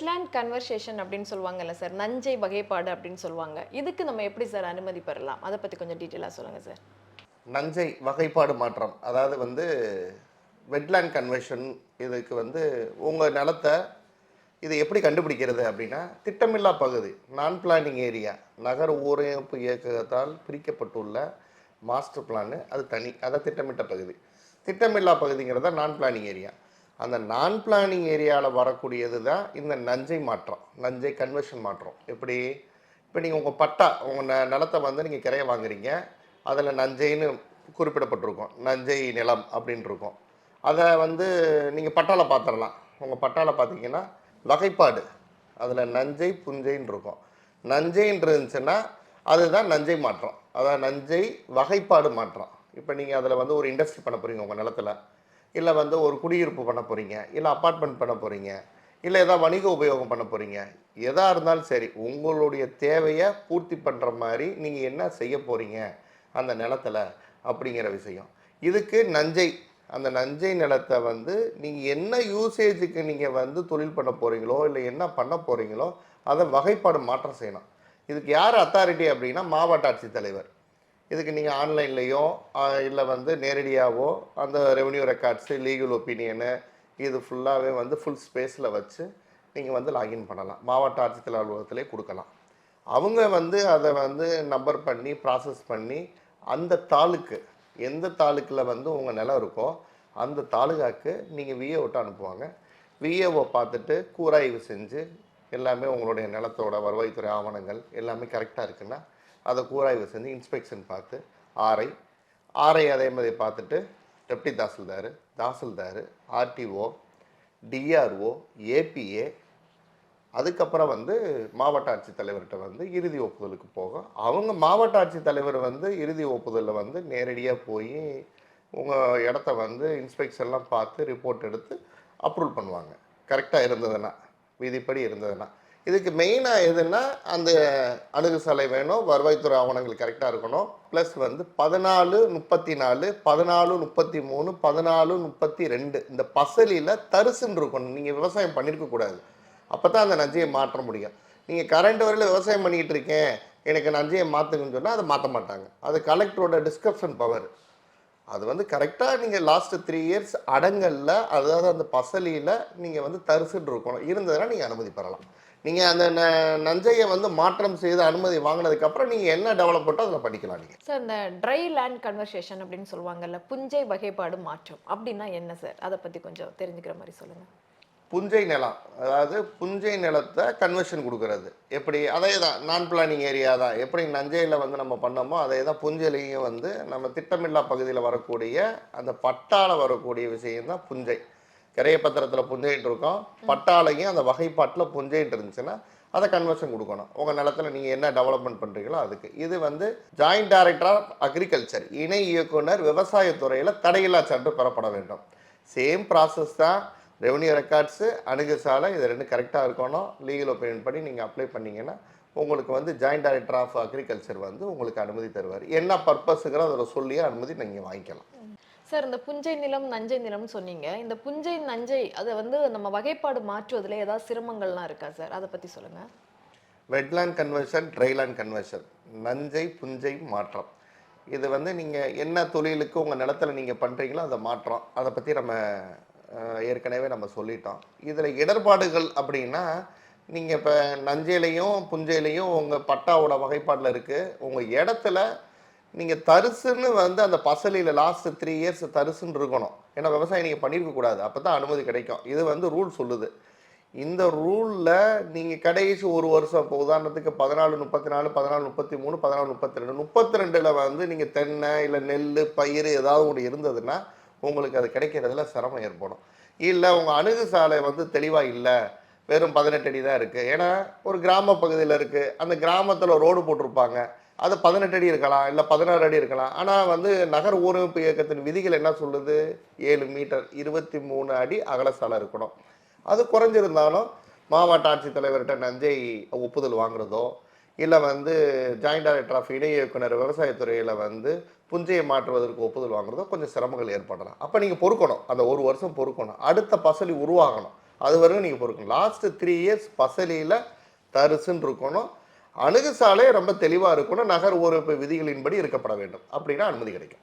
Wetland conversation அப்படின்னு சொல்லுவாங்கல்ல sir நஞ்சை வகைப்பாடு அப்படின்னு சொல்லுவாங்க. இதுக்கு நம்ம எப்படி சார் அனுமதி பெறலாம்? அதை பற்றி கொஞ்சம் டீட்டெயிலாக சொல்லுங்கள் சார் நஞ்சை வகைப்பாடு மாற்றம். அதாவது வந்து வெட்லேண்ட் கன்வர்ஷன் இதுக்கு வந்து உங்கள் நிலத்தை இது எப்படி கண்டுபிடிக்கிறது அப்படின்னா திட்டமில்லா பகுதி நான் பிளானிங் ஏரியா நகர ஊரமைப்பு இயக்கத்தால் பிரிக்கப்பட்டுள்ள மாஸ்டர் பிளானு அது தனி அதை திட்டமிட்ட பகுதி. திட்டமில்லா பகுதிங்கிறது தான் நான் பிளானிங் ஏரியா அந்த நான் பிளானிங் ஏரியாவில் வரக்கூடியது தான் இந்த நஞ்சை மாற்றம் நஞ்சை கன்வர்ஷன் மாற்றம். எப்படி? இப்போ நீங்கள் உங்கள் பட்டா உங்கள் ந நிலத்தை வந்து நீங்கள் கிரையை வாங்குறீங்க. அதில் நஞ்சைன்னு குறிப்பிடப்பட்டிருக்கும். நஞ்சை நிலம் அப்படின்னு இருக்கும். அதை வந்து நீங்கள் பட்டாவில் பார்த்துடலாம் உங்கள் பட்டாவில் பார்த்தீங்கன்னா வகைப்பாடு. அதில் நஞ்சை புஞ்சைன்னு இருக்கும். நஞ்சைன்னு இருந்துச்சுன்னா அதுதான் நஞ்சை மாற்றம். அதான் நஞ்சை வகைப்பாடு மாற்றம். இப்போ நீங்கள் அதில் வந்து ஒரு இண்டஸ்ட்ரி பண்ண போகிறீங்க உங்கள் நிலத்துல. இல்லை வந்து ஒரு குடியிருப்பு பண்ண போகிறீங்க இல்லை அப்பார்ட்மெண்ட் பண்ண போகிறீங்க இல்லை எதாவது வணிக உபயோகம் பண்ண போகிறீங்க எதாக இருந்தாலும் சரி உங்களுடைய தேவையை பூர்த்தி பண்ணுற மாதிரி நீங்கள் என்ன செய்ய போகிறீங்க அந்த நிலத்தில் அப்படிங்கிற விஷயம். இதுக்கு நஞ்சை அந்த நஞ்சை நிலத்தை வந்து நீங்கள் என்ன யூசேஜுக்கு நீங்கள் வந்து தொழில் பண்ண போகிறீங்களோ இல்லை என்ன பண்ண போகிறீங்களோ அதை வகைப்பாடு மாற்றம் செய்யணும். இதுக்கு யார் அத்தாரிட்டி அப்படின்னா மாவட்ட ஆட்சித்தலைவர். இதுக்கு நீங்கள் ஆன்லைன்லேயோ இல்லை வந்து நேரடியாகவோ அந்த ரெவன்யூ ரெக்கார்ட்ஸு லீகல் ஒப்பீனியனு இது ஃபுல்லாகவே வந்து ஃபுல் ஸ்பேஸில் வச்சு நீங்கள் வந்து லாகின் பண்ணலாம். மாவட்ட ஆட்சித்தலைவர் அலுவலகத்திலே கொடுக்கலாம். அவங்க வந்து அதை வந்து நம்பர் பண்ணி ப்ராசஸ் பண்ணி அந்த தாலுக்கு எந்த தாலுக்கில் வந்து உங்கள் நிலம் இருக்கோ அந்த தாலுகாக்கு நீங்கள் விஏஓட்ட அனுப்புவாங்க. விஏஓ பார்த்துட்டு கூராய்வு செஞ்சு எல்லாமே உங்களுடைய நிலத்தோட வருவாய்த்துறை ஆவணங்கள் எல்லாமே கரெக்டாக இருக்குன்னா அதை கூராய்வு செஞ்சு இன்ஸ்பெக்ஷன் பார்த்து ஆர்ஐ ஆர்ஐ அதே மாதிரி பார்த்துட்டு deputy tahsildar tahsildar RDO DRO APA அதுக்கப்புறம் வந்து மாவட்ட ஆட்சித்தலைவர்கிட்ட வந்து இறுதி ஒப்புதலுக்கு போகும் அவங்க மாவட்ட ஆட்சித்தலைவர் வந்து இறுதி ஒப்புதலில் வந்து நேரடியாக போய் உங்கள் இடத்த வந்து இன்ஸ்பெக்ஷன்லாம் பார்த்து ரிப்போர்ட் எடுத்து அப்ரூவல் பண்ணுவாங்க. கரெக்டாக இருந்ததுன்னா விதிப்படி இருந்ததுன்னா. இதுக்கு மெயினாக எதுன்னா அந்த அணுகுசாலை வேணும் வருவாய்த்துறை ஆவணங்கள் கரெக்டாக இருக்கணும். ப்ளஸ் வந்து பதினாலு முப்பத்தி நாலு பதினாலு முப்பத்தி மூணு பதினாலு முப்பத்தி ரெண்டு இந்த பசலியில் தரிசுன்னு இருக்கணும். நீங்கள் விவசாயம் பண்ணியிருக்க கூடாது. அப்போ தான் அந்த நஞ்சையை மாற்ற முடியும். நீங்கள் கரண்ட் வரையில் விவசாயம் பண்ணிக்கிட்டு இருக்கேன் எனக்கு நஞ்சையை மாற்றுங்கன்னு சொன்னால் அதை மாற்ற மாட்டாங்க. அது கலெக்டரோட டிஸ்கிரிப்ஷன் பவர் அது வந்து கரெக்டாக நீங்கள் லாஸ்ட்டு த்ரீ இயர்ஸ் அடங்கல்ல அதாவது அந்த பசலியில் நீங்கள் வந்து தரிசுட்டு இருக்கணும். இருந்ததுன்னா நீங்கள் அனுமதி பெறலாம். நீங்கள் அந்த ந நஞ்சையை வந்து மாற்றம் செய்து அனுமதி வாங்கினதுக்கப்புறம் நீங்கள் என்ன டெவலப்மெண்ட்டோ அதில் படிக்கலாம் நீங்கள் சார் இந்த ட்ரை லேண்ட் கன்வர்சேஷன் அப்படின்னு சொல்லுவாங்கல்ல புஞ்சை வகைப்பாடு மாற்றம் அப்படின்னா என்ன சார் அதை பற்றி கொஞ்சம் தெரிஞ்சுக்கிற மாதிரி சொல்லுங்கள் புஞ்சை நிலம் அதாவது புஞ்சை நிலத்தை கன்வர்ஷன் கொடுக்கறது. எப்படி? அதே தான் நான் பிளானிங் ஏரியா தான். எப்படி நஞ்சையில் வந்து நம்ம பண்ணோமோ அதே தான் புஞ்சையிலையும் வந்து நம்ம திட்டமில்லா பகுதியில் வரக்கூடிய அந்த பட்டால வரக்கூடிய விஷயம் தான் புஞ்சை. கிரைய பத்திரத்தில் புஞ்சைன்ட்டு இருக்கோம். பட்டாலையும் அந்த வகைப்பாட்டில் புஞ்சைன்ட்டு இருந்துச்சுன்னா அதை கன்வர்ஷன் கொடுக்கணும். உங்கள் நிலத்துல நீங்கள் என்ன டெவலப்மெண்ட் பண்ணுறீங்களோ அதுக்கு. இது வந்து ஜாயிண்ட் டைரக்டர் ஆஃப் அக்ரிகல்ச்சர் இணை இயக்குனர் விவசாயத்துறையில் தடையில்லா சான்று பெறப்பட வேண்டும். சேம் ப்ராசஸ் தான் ரெவன்யூ ரெக்கார்ட்ஸு அணுகுசாலை இது ரெண்டு கரெக்டாக இருக்கணும். லீகல் ஒப்பீனியன் படி நீங்கள் அப்ளை பண்ணீங்கன்னா உங்களுக்கு வந்து ஜாயிண்ட் டைரக்டர் ஆஃப் அக்ரிகல்ச்சர் வந்து உங்களுக்கு அனுமதி தருவார். என்ன பர்பஸுங்கிற அதில் சொல்லியே அனுமதி நீங்கள் வாங்கிக்கலாம். சார் இந்த புஞ்சை நிலம் நஞ்சை நிலம்னு சொன்னீங்க. இந்த புஞ்சை நஞ்சை அதை வந்து நம்ம வகைப்பாடு மாற்றுவதில் ஏதாவது சிரமங்கள்லாம் இருக்கா சார் அதை பற்றி சொல்லுங்கள் வெட்லேண்ட் கன்வர்ஷன் ட்ரைலேண்ட் கன்வர்ஷன் நஞ்சை புஞ்சை மாற்றம். இது வந்து நீங்கள் என்ன தொழிலுக்கு உங்கள் நிலத்துல நீங்கள் பண்ணுறீங்களோ அதை மாற்றம். அதை பற்றி நம்ம ஏற்கனவே நம்ம சொல்லிட்டோம். இதில் இடர்பாடுகள் அப்படின்னா நீங்கள் இப்போ நஞ்சையிலையும் புஞ்சையிலையும் உங்கள் பட்டாவோட வகைப்பாட்டில் இருக்குது உங்கள் இடத்துல நீங்கள் தரிசுன்னு வந்து அந்த பசலியில் லாஸ்ட்டு த்ரீ இயர்ஸ் தரிசுன்னு இருக்கணும். ஏன்னா விவசாயம் நீங்கள் பண்ணியிருக்க கூடாது. அப்போ தான் அனுமதி கிடைக்கும். இது வந்து ரூல் சொல்லுது. இந்த ரூலில் நீங்கள் கடைசி ஒரு வருஷம் இப்போ உதாரணத்துக்கு பதினாலு முப்பத்தி நாலு பதினாலு முப்பத்தி மூணு பதினாலு முப்பத்தி ரெண்டு முப்பத்தி ரெண்டில் வந்து நீங்கள் தென்னை இல்லை நெல் பயிர் ஏதாவது ஒன்று இருந்ததுன்னா உங்களுக்கு அது கிடைக்கிறதுல சிரமம் ஏற்படும். இல்லை உங்கள் அணுகு சாலை வந்து தெளிவாக இல்லை. வெறும் பதினெட்டு அடி தான் இருக்குது ஏன்னா ஒரு கிராம பகுதியில் இருக்குது அந்த கிராமத்தில் ரோடு போட்டிருப்பாங்க. அது பதினெட்டு அடி இருக்கலாம் இல்லை பதினாறு அடி இருக்கலாம். ஆனால் வந்து நகர் ஊரமைப்பு இயக்கத்தின் விதிகள் என்ன சொல்லுது? ஏழு மீட்டர் இருபத்தி மூணு அடி அகலசாலை இருக்கணும். அது குறைஞ்சிருந்தாலும் மாவட்ட ஆட்சித்தலைவர்கிட்ட நஞ்சை ஒப்புதல் வாங்குறதோ இல்லை வந்து ஜாயிண்ட் டைரக்டர் ஆஃப் இணை இயக்குனர் விவசாயத்துறையில் வந்து புஞ்சையை மாற்றுவதற்கு ஒப்புதல் வாங்குறதோ கொஞ்சம் சிரமங்கள் ஏற்படலாம். அப்போ நீங்கள் பொறுக்கணும். அந்த ஒரு வருஷம் பொறுக்கணும். அடுத்த பசலி உருவாகணும். அது வரைக்கும் நீங்கள் பொறுக்கணும். லாஸ்ட்டு த்ரீ இயர்ஸ் பசலியில் தரிசுன்னு இருக்கணும். அணுகுசாலே ரொம்ப தெளிவாக இருக்கணும். நகர் ஊரமைப்பு விதிகளின்படி இருக்கப்பட வேண்டும். அப்படின்னா அனுமதி கிடைக்கும்.